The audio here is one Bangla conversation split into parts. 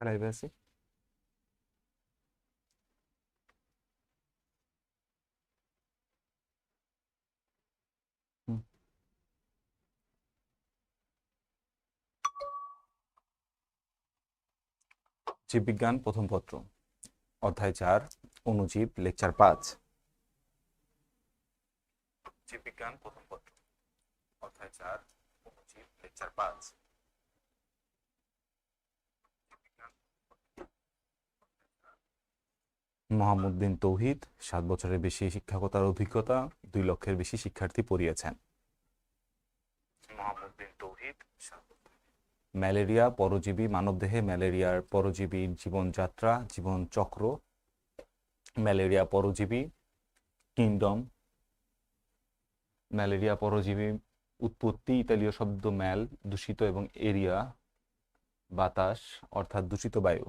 লাইভে আছি হুম। জীববিজ্ঞান প্রথম পত্র, অধ্যায় চার অণুজীব লেকচার পাঁচ। জীববিজ্ঞান প্রথম পত্র, অধ্যায় চার অণুজীব লেকচার পাঁচ। মোহাম্মুদ্দিন তৌহিদ সাত বছরের বেশি শিক্ষকতার অভিজ্ঞতা দুই লক্ষের বেশি শিক্ষার্থী পড়িয়েছেন। ম্যালেরিয়া পরজীবী মানবদেহে ম্যালেরিয়ার পরজীবীর জীবনযাত্রা জীবনচক্র ম্যালেরিয়া পরজীবী কিংডম ম্যালেরিয়া পরজীবী উৎপত্তি ইতালীয় শব্দ ম্যাল দূষিত এবং এরিয়া বাতাস অর্থাৎ দূষিত বায়ু।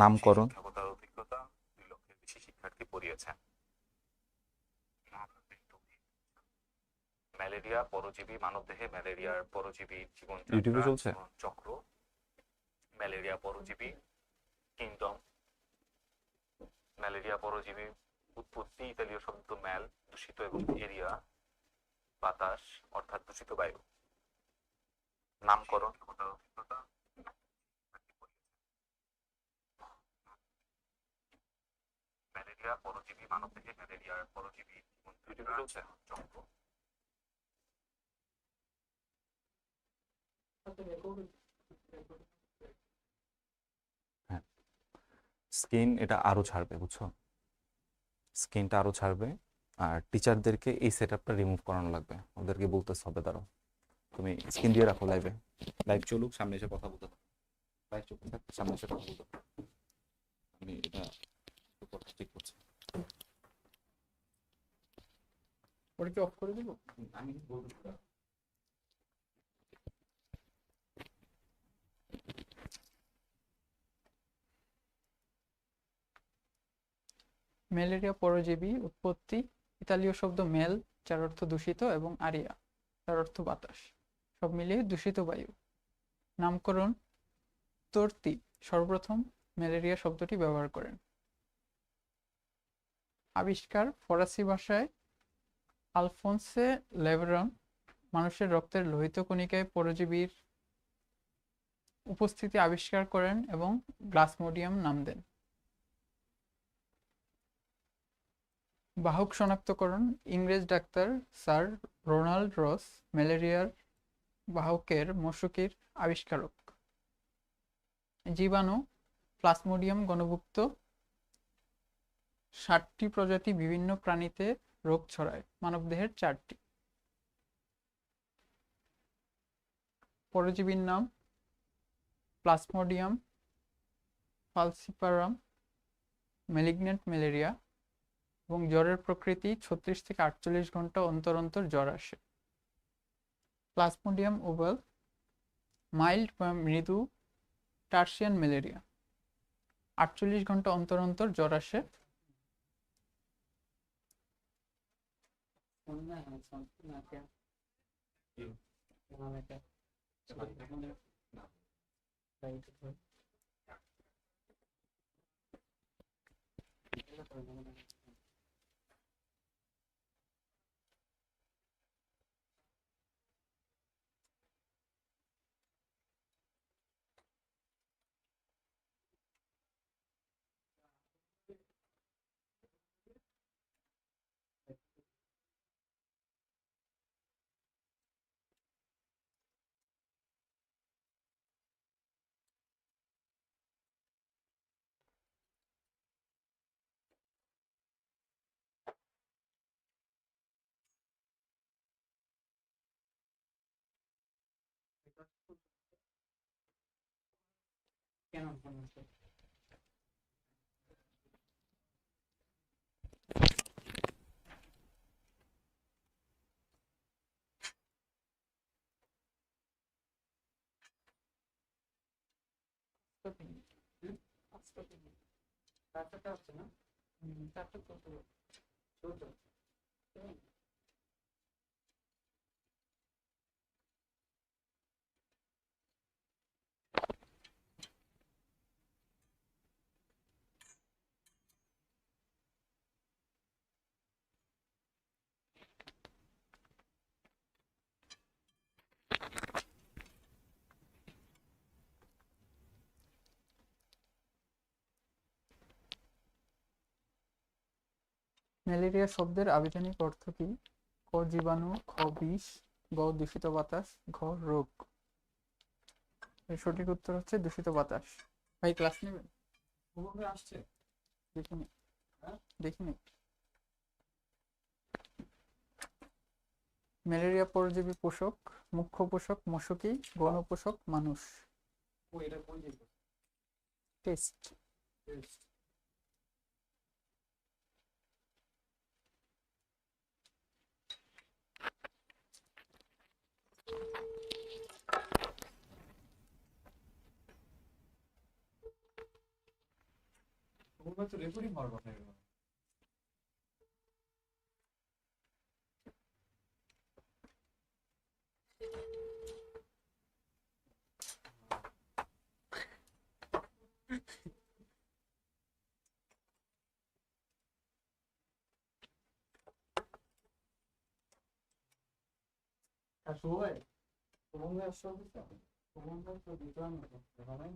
নামকরণ শিক্ষকতার অভিজ্ঞতা দুই লক্ষের বেশি শিক্ষার্থী পড়িয়েছেন ম্যালেরিয়া পরজীবী মানবদেহে ম্যালেরিয়ার পরজীবী জীবন ইউটিউবে চলছে? চক্র ম্যালেরিয়া পরজীবী কিংডম ম্যালেরিয়া পরজীবী উৎপত্তি ইতালীয় শব্দ ম্যাল দূষিত এবং এরিয়া বাতাস অর্থাৎ দূষিত বায়ু। নামকরণ ম্যালেরিয়া পরজীবী মানবদেহে ম্যালেরিয়ার পরজীবী চক্র হ্যাঁ। স্কিন এটা আরও ছাড়বে বুঝছ? স্কিনটা আরও ছাড়বে আর টিচারদেরকে এই সেট আপটা রিমুভ করানো লাগবে। ওদেরকে বলতেছে হবে দাঁড়ো তুমি স্ক্রিন দিয়ে রাখো লাইভে। লাইভ চলুক সামনে এসে কথা বলতে লাইভ চলুক সামনে এসে কথা বলতে। আমি এটা ঠিক করছি। ওটা কি অফ করে দেবো? আমি বলতে ম্যালেরিয়া পরজীবী উৎপত্তি, ইতালীয় শব্দ মেল যার অর্থ দূষিত, এবং আরিয়া যার অর্থ বাতাস। সব মিলিয়ে দূষিত বায়ু। নামকরণ তর্তি সর্বপ্রথম ম্যালেরিয়া শব্দটি ব্যবহার করেন। আবিষ্কার ফরাসি ভাষায় আলফোন্সে লেভরন মানুষের রক্তের লোহিত কণিকায় পরজীবীর উপস্থিতি আবিষ্কার করেন এবং গ্লাসমোডিয়াম নাম দেন। বাহক শনাক্তকরণ ইংরেজ ডাক্তার স্যার রোনাল্ড রস, ম্যালেরিয়ার বাহকের মশকির আবিষ্কারক। জীবাণু, প্লাসমোডিয়াম গণভুক্ত, ষাটটি প্রজাতি বিভিন্ন প্রাণীতে রোগ ছড়ায়, মানবদেহের চারটি। পরজীবীর নাম, প্লাসমোডিয়াম, ফালসিপারাম ম্যালিগন্যান্ট ম্যালেরিয়া এবং জ্বরের প্রকৃতি ছত্রিশ থেকে আটচল্লিশ ঘণ্টা অন্তর অন্তর জ্বর আসে প্লাসমোডিয়াম ওভাল, মাইল্ড বা মৃদু টার্সিয়ান ম্যালেরিয়া, আটচল্লিশ ঘণ্টা অন্তর অন্তর জ্বর আসে Thank you. Kenan tamam. Tata tata, tata tata, tata. Malaria শব্দের আবিধানিক অর্থ কি? ক জীবাণু খ বিষ গ দূষিত বাতাস ঘ রোগ। এর সঠিক উত্তর হচ্ছে দূষিত বাতাস। ভাই ক্লাস নেবেন? আসছে। দেখিনি। হ্যাঁ? দেখিনি। ম্যালেরিয়া পরজীবী পোষক মুখ্য পোষক মশকি গণ পোষক মানুষ। জিনিস টেস্ট। তো রেকর্ডিং হওয়ার কথা এগুলো। শুভ ভাই অফিসে শুভ ভাই তো? দিতে হবে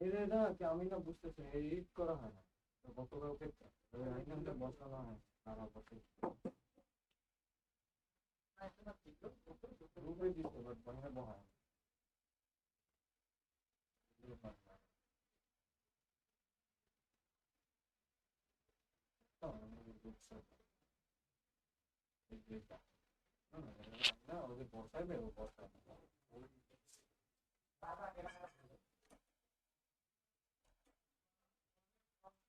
এটা না কি আমি না বুঝতেছি এডিট করা হয় না। গতকালকে এখানটা বসানো হয় সারা হয় না ওদের বসাইবে, ও বসাবে।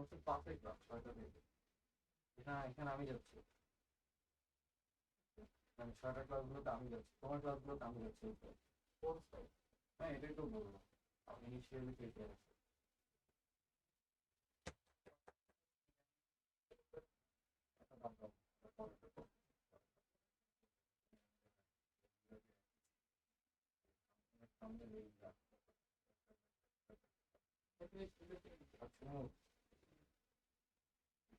হচ্ছে পাঁচে ক্লাস ছয়টা থেকে এখানে এখানে আমি যাচ্ছি মানে ছয়টা ক্লাসগুলোতে আমি যাচ্ছি তোমার ক্লাসগুলোতে আমি যাচ্ছি হ্যাঁ এটাই তো বলব আমি ইনিশিয়ালি পেতে আছি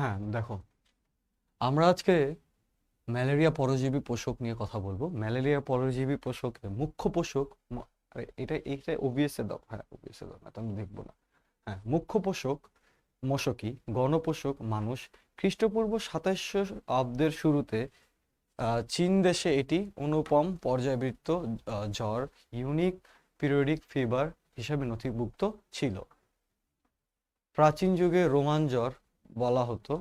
হ্যাঁ দেখো। আমরা আজকে ম্যালেরিয়া পরজীবী পোষক নিয়ে কথা বলব। ম্যালেরিয়া পরজীবী পোষকের মুখ্য পোষক এটা এইটা ওবিএসে দাও হ্যাঁ ওবিএসে দাও না আমি দেখব না। হ্যাঁ মুখ্য পোষক মশকি, গণপোষক মানুষ, খ্রিস্টপূর্ব সাতাশশো অব্দের শুরুতে চীন দেশে এটি অনুপম পর্যায়বৃত্ত জ্বর ইউনিক পিরিয়ডিক ফিভার হিসাবে নথিভুক্ত ছিল। প্রাচীন যুগে রোমান জ্বর বলা হতো।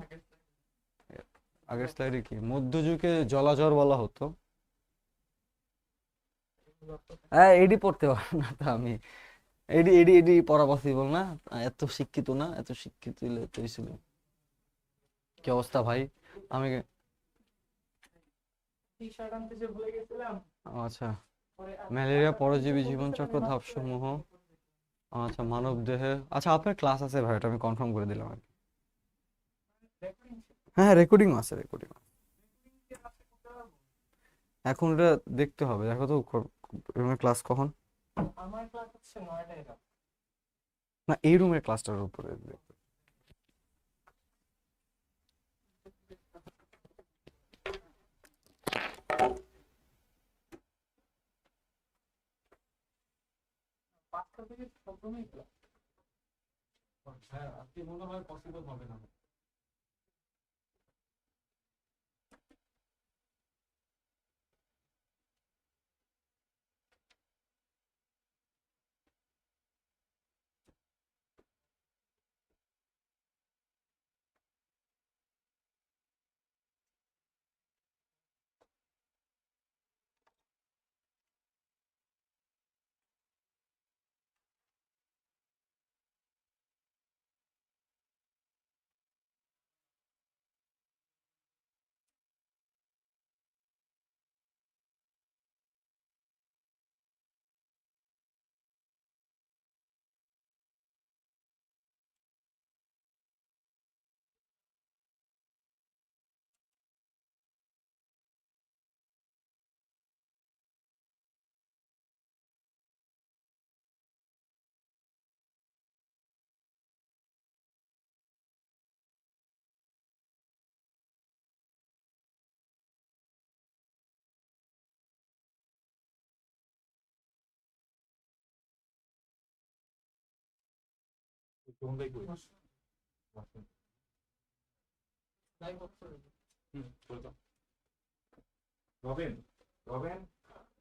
আগের স্লাইডে কি? মধ্যযুগে জলাজ্বর বলা হতো। হ্যাঁ এডি পড়তে পারব না তো আমি। এডি এডি এডি পড়া পসিবল না? এত শিক্ষিত না? এত শিক্ষিত ছিল। কি অবস্থা ভাই? আমি আচ্ছা। ম্যালেরিয়া পরজীবী জীবনচক্র ধাপসমূহ। আচ্ছা মানব দেহে আচ্ছা আপনার ক্লাস আছে ভাই এটা আমি কনফার্ম করে দিলাম আর। হ্যাঁ রেকর্ডিং আছে রেকর্ডিং এখন এটা দেখতে হবে দেখো তো ক্লাস কখন? আমার ক্লাস হচ্ছে না এই রুমের ক্লাসটার উপরে থেকে ক্লাস হ্যাঁ, আজকে মনে হয় পসিবল হবে না। কোনটাই করি রবেন রবেন